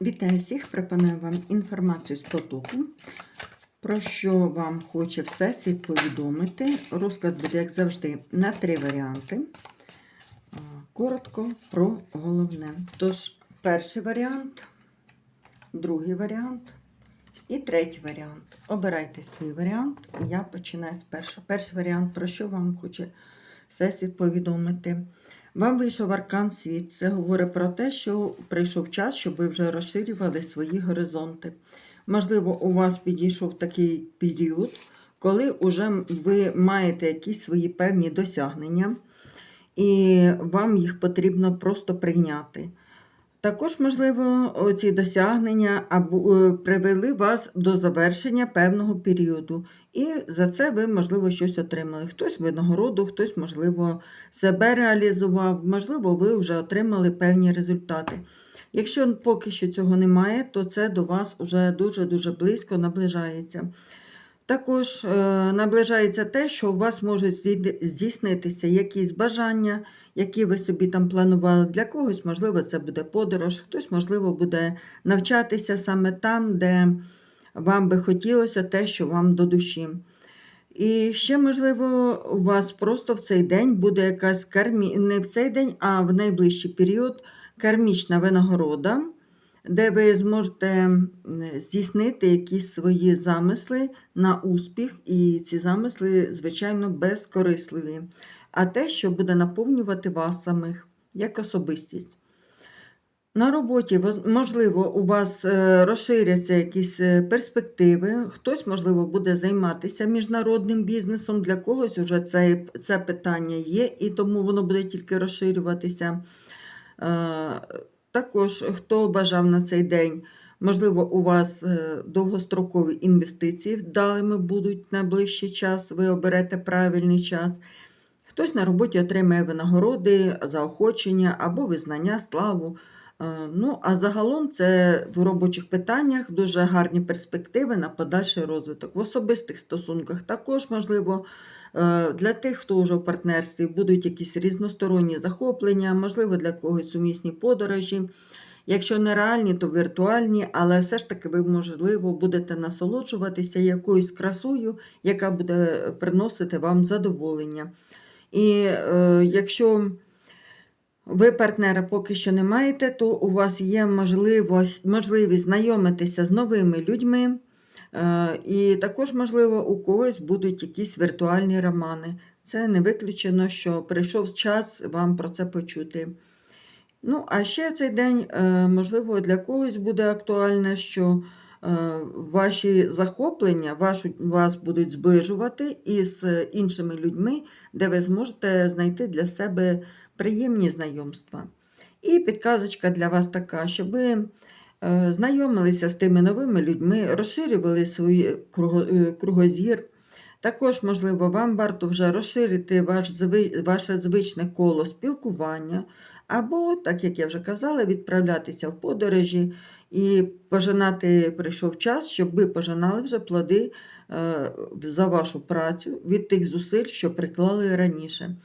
Вітаю всіх! Пропоную вам інформацію з потоку, про що вам хоче Всесвіт повідомити. Розклад буде, як завжди, на три варіанти. Коротко про головне. Тож, перший варіант, другий варіант і третій варіант. Обирайте свій варіант. Я починаю з першого. Перший варіант, про що вам хоче Всесвіт повідомити. Вам вийшов аркан світ. Це говорить про те, що прийшов час, щоб ви вже розширювали свої горизонти. Можливо, у вас підійшов такий період, коли вже ви маєте якісь свої певні досягнення, і вам їх потрібно просто прийняти. Також, можливо, ці досягнення або е, привели вас до завершення певного періоду, і за це ви, можливо, щось отримали. Хтось винагороду, хтось, можливо, себе реалізував, можливо, ви вже отримали певні результати. Якщо поки що цього немає, то це до вас вже дуже-дуже близько наближається. Також е, наближається те, що у вас можуть здійснитися якісь бажання, які ви собі там планували. Для когось, можливо, це буде подорож, хтось, можливо, буде навчатися саме там, де вам би хотілося те, що вам до душі. І ще, можливо, у вас просто в цей день буде якась кармі... не в цей день, а в найближчий період кармічна винагорода, де ви зможете здійснити якісь свої замисли на успіх, і ці замисли, звичайно, безкорисливі, а те, що буде наповнювати вас самих як особистість. На роботі, можливо, у вас е, розширяться якісь е, перспективи, хтось, можливо, буде займатися міжнародним бізнесом, для когось вже це, це питання є, і тому воно буде тільки розширюватися. Е, Також, хто бажав на цей день, можливо, у вас е, довгострокові інвестиції вдалими будуть на ближчий час, ви оберете правильний час. Хтось на роботі отримає винагороди, заохочення або визнання, славу. Е, Ну, а загалом це в робочих питаннях дуже гарні перспективи на подальший розвиток. В особистих стосунках також можливо. Е, Для тих, хто вже в партнерстві, будуть якісь різносторонні захоплення, можливо, для когось сумісні подорожі. Якщо не реальні, то віртуальні, але все ж таки ви, можливо, будете насолоджуватися якоюсь красою, яка буде приносити вам задоволення. І е, якщо ви партнера поки що не маєте, то у вас є можливість, можливість знайомитися з новими людьми. Е, І також, можливо, у когось будуть якісь віртуальні романи. Це не виключено, що прийшов час вам про це почути. Ну, а ще цей день, е, можливо, для когось буде актуальне, що е, ваші захоплення вас будуть зближувати із іншими людьми, де ви зможете знайти для себе приємні знайомства. І підказочка для вас така, щоб ви знайомилися з тими новими людьми, розширювали свій е, кругозір. Також, можливо, вам варто вже розширити ваш, ваше звичне коло спілкування, або, так як я вже казала, відправлятися в подорожі і пожинати прийшов час, щоб ви пожинали вже плоди е, за вашу працю від тих зусиль, що приклали раніше.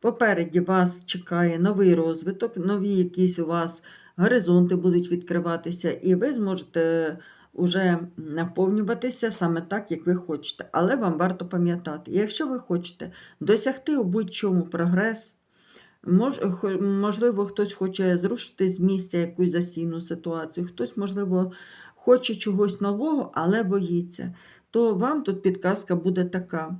Попереді вас чекає новий розвиток, нові якісь у вас горизонти будуть відкриватися, і ви зможете уже наповнюватися саме так, як ви хочете. Але вам варто пам'ятати, якщо ви хочете досягти у будь-чому прогрес, можливо, хтось хоче зрушити з місця якусь засійну ситуацію, хтось, можливо, хоче чогось нового, але боїться, то вам тут підказка буде така.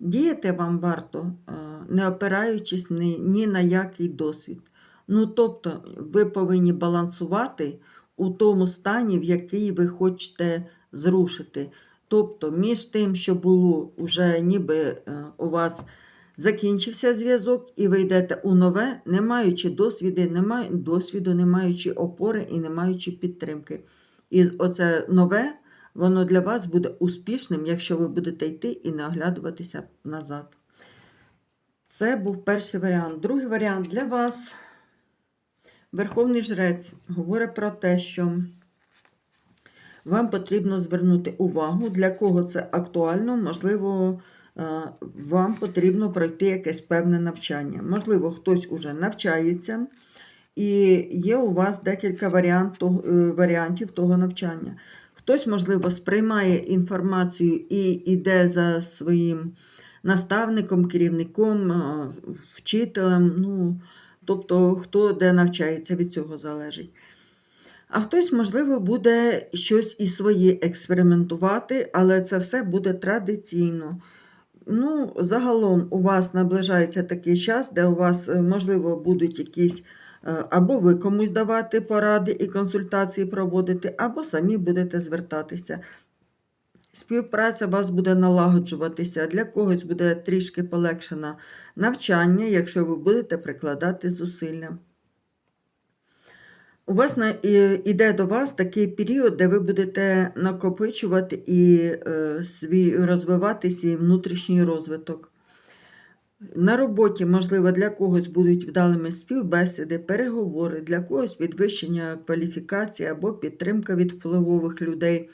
Діяти вам варто, е, не опираючись ні, ні на який досвід. Ну, тобто, ви повинні балансувати у тому стані, в який ви хочете зрушити. Тобто, між тим, що було уже ніби е, у вас закінчився зв'язок, і ви йдете у нове, не маючи досвіду, не май- досвіду, не маючи опори і не маючи підтримки. І оце нове, воно для вас буде успішним, якщо ви будете йти і не оглядуватися назад. Це був перший варіант. Другий варіант для вас. Верховний жрець говорить про те, що вам потрібно звернути увагу, для кого це актуально, можливо, е, вам потрібно пройти якесь певне навчання. Можливо, хтось уже навчається, і є у вас декілька е, варіантів того навчання. Хтось, можливо, сприймає інформацію і йде за своїм наставником, керівником, е, вчителем. Ну, тобто, хто де навчається, від цього залежить. А хтось, можливо, буде щось і своє експериментувати, але це все буде традиційно. Ну, загалом у вас наближається такий час, де у вас, е, можливо, будуть якісь е, або ви комусь давати поради і консультації проводити, або самі будете звертатися. Співпраця у вас буде налагоджуватися, для когось буде трішки полегшено навчання, якщо ви будете прикладати зусилля. У вас іде до вас такий період, де ви будете накопичувати і е, свій, розвивати свій внутрішній розвиток. На роботі, можливо, для когось будуть вдалими співбесіди, переговори, для когось підвищення кваліфікації або підтримка від впливових людей.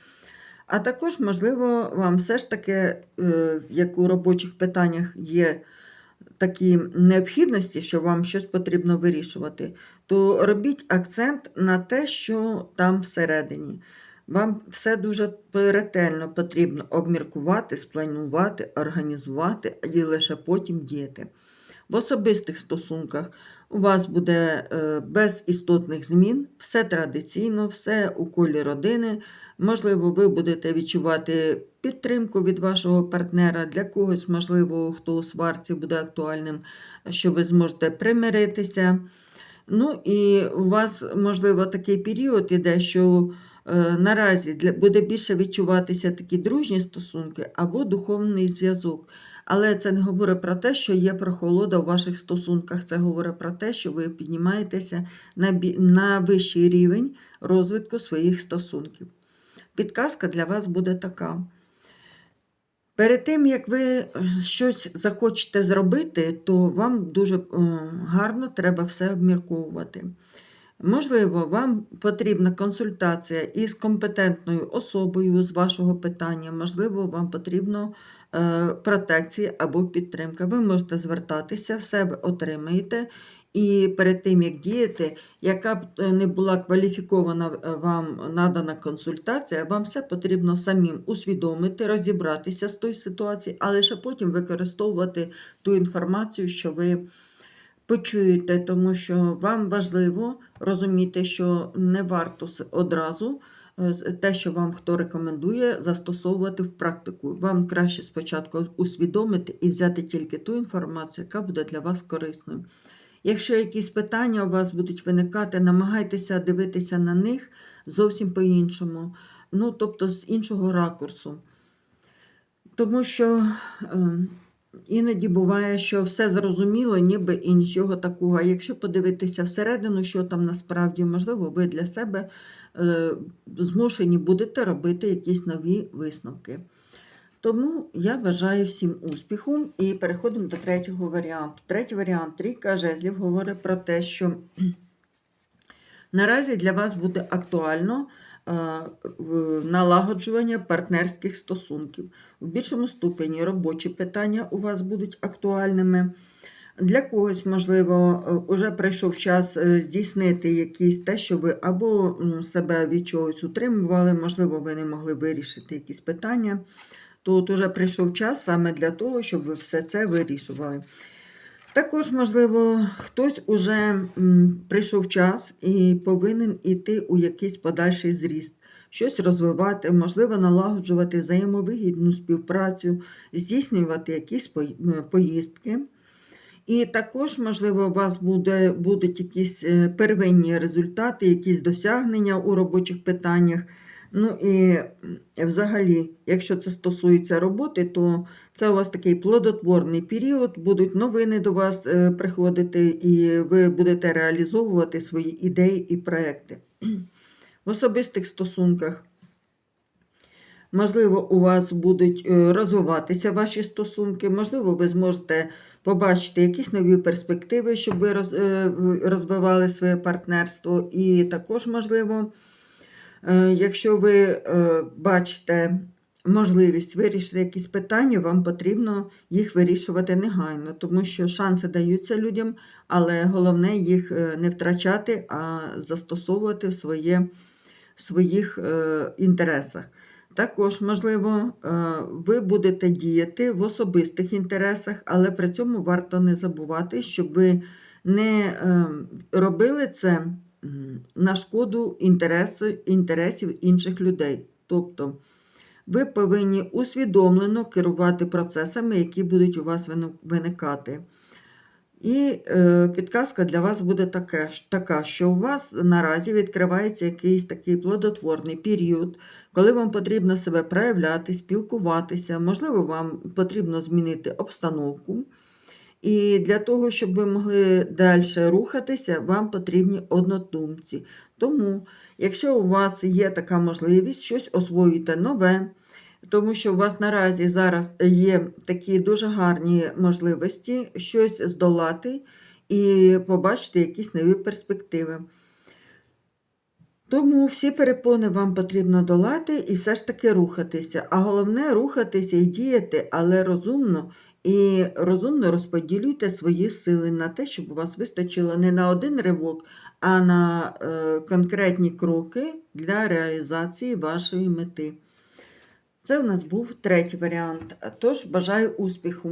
А також, можливо, вам все ж таки, е, як у робочих питаннях є такі необхідності, що вам щось потрібно вирішувати, то робіть акцент на те, що там всередині. Вам все дуже ретельно потрібно обміркувати, спланувати, організувати і лише потім діяти. В особистих стосунках у вас буде е, без істотних змін, все традиційно, все у колі родини. Можливо, ви будете відчувати підтримку від вашого партнера. Для когось, можливо, хто у сварці буде актуальним, що ви зможете примиритися. Ну і у вас, можливо, такий період іде, що е, наразі буде більше відчуватися такі дружні стосунки або духовний зв'язок. Але це не говорить про те, що є прохолода у ваших стосунках. Це говорить про те, що ви піднімаєтеся на, на вищий рівень розвитку своїх стосунків. Підказка для вас буде така. Перед тим, як ви е, щось захочете зробити, то вам дуже е, гарно треба все обмірковувати. Можливо, вам потрібна консультація із компетентною особою з вашого питання, можливо, вам потрібно протекція або підтримка. Ви можете звертатися, все ви отримаєте. І перед тим, як діяти, яка б е, не була кваліфікована е, вам надана консультація, вам все потрібно самим усвідомити, розібратися з тої ситуації, а лише потім використовувати ту інформацію, що ви почуєте, тому що вам важливо розуміти, що не варто одразу е, те, що вам хто рекомендує, застосовувати в практику. Вам краще спочатку усвідомити і взяти тільки ту інформацію, яка буде для вас корисною. Якщо якісь питання у вас будуть виникати, намагайтеся дивитися на них зовсім по-іншому, ну, тобто з іншого ракурсу. Тому що е, іноді буває, що все зрозуміло, ніби і нічого такого. А якщо подивитися всередину, що там насправді, можливо, ви для себе е, змушені будете робити якісь нові висновки. Тому я бажаю всім успіху і переходимо до третього варіанту. Третій варіант трійка жезлів говорить про те, що наразі для вас буде актуально налагоджування партнерських стосунків. В більшому ступені робочі питання у вас будуть актуальними. Для когось, можливо, вже прийшов час е, здійснити якісь те, що ви або себе від чогось утримували, можливо, ви не могли вирішити якісь питання. То от уже прийшов час саме для того, щоб ви все це вирішували. Також, можливо, хтось уже прийшов час і повинен іти у якийсь подальший зріст, щось розвивати, можливо, налагоджувати взаємовигідну співпрацю, здійснювати якісь поїздки. І також, можливо, у вас буде, будуть якісь е, первинні результати, якісь досягнення у робочих питаннях. Ну і взагалі, якщо це стосується роботи, то це у вас такий плодотворний період, будуть новини до вас е, приходити, і ви будете реалізовувати свої ідеї і проекти. В особистих стосунках Можливо, у вас будуть е, розвиватися ваші стосунки, можливо, ви зможете побачити якісь нові перспективи, щоб ви е, розвивали своє партнерство. І також, можливо, якщо ви е, бачите можливість вирішити якісь питання, вам потрібно їх вирішувати негайно, тому що шанси даються людям, але головне їх е, не втрачати, а застосовувати в своє, в своїх е, інтересах. Також, можливо, е, ви будете діяти в особистих інтересах, але при цьому варто не забувати, щоб ви не е, робили це на шкоду інтересу, інтересів інших людей. Тобто ви повинні усвідомлено керувати процесами, які будуть у вас виникати. І е, підказка для вас буде таке, така, що у вас наразі відкривається якийсь такий плодотворний період, коли вам потрібно себе проявляти, спілкуватися, можливо, вам потрібно змінити обстановку. І для того, щоб ви могли далі рухатися, вам потрібні однодумці. Тому, якщо у вас є така можливість, щось освоїти нове, тому що у вас наразі зараз є такі дуже гарні можливості щось здолати і побачити якісь нові перспективи. Тому всі перепони вам потрібно долати і все ж таки рухатися. А головне рухатися і діяти, але розумно і розумно розподілюйте свої сили на те, щоб у вас вистачило не на один ривок, а на е, конкретні кроки для реалізації вашої мети. Це у нас був третій варіант. Тож бажаю успіху!